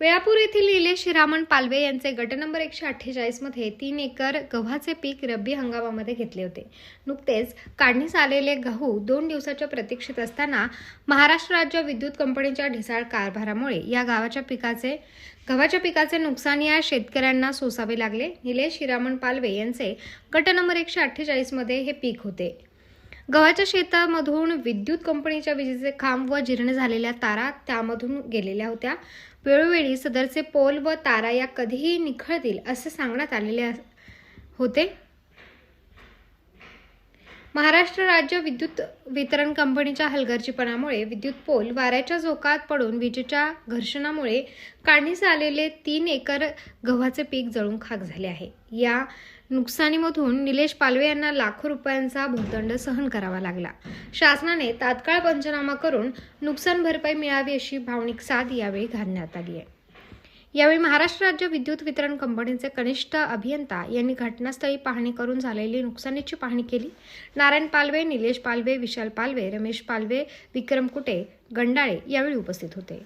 वेळापूर येथील निलेश रामन पालवे यांचे गट नंबर एकशे अठ्ठेचाळीसमध्ये तीन एकर गव्हाचे पीक रब्बी हंगामामध्ये घेतले होते. नुकतेच काढणीस आलेले गहू दोन दिवसाच्या प्रतीक्षेत असताना महाराष्ट्र राज्य विद्युत कंपनीच्या ढिसाळ कारभारामुळे या गावाच्या पिकाचे गव्हाच्या पिकाचे नुकसान या शेतकऱ्यांना सोसावे लागले. निलेश हिरामण पालवे यांचे गट नंबर एकशे अठ्ठेचाळीसमध्ये हे पीक होते. गव्हाच्या शेतामधून विद्युत कंपनीच्या विजेचे खांब व जीर्ण झालेल्या तारा त्यामधून गेलेल्या होत्या. वेळोवेळी सदरचे पोल व तारा या कधीही निखळतील असे सांगण्यात आलेले अस- होते. महाराष्ट्र राज्य विद्युत वितरण कंपनीच्या हलगर्जीपणामुळे विद्युत पोल वाऱ्याच्या झोकात पडून विजेच्या घर्षणामुळे काढणीस आलेले तीन एकर गव्हाचे पीक जळून खाक झाले आहे. या नुकसानीमधून निलेश पालवे यांना लाखो रुपयांचा भूदंड सहन करावा लागला. शासनाने तात्काळ पंचनामा करून नुकसान भरपाई मिळावी अशी भावनिक साथ यावेळी घालण्यात आली आहे. यावेळी महाराष्ट्र राज्य विद्युत वितरण कंपनीचे कनिष्ठ अभियंता यांनी घटनास्थळी पाहणी करून झालेली नुकसानीची पाहणी केली. नारायण पालवे निलेश पालवे विशाल पालवे रमेश पालवे विक्रम कुटे गंडाळे यावेळी उपस्थित होते.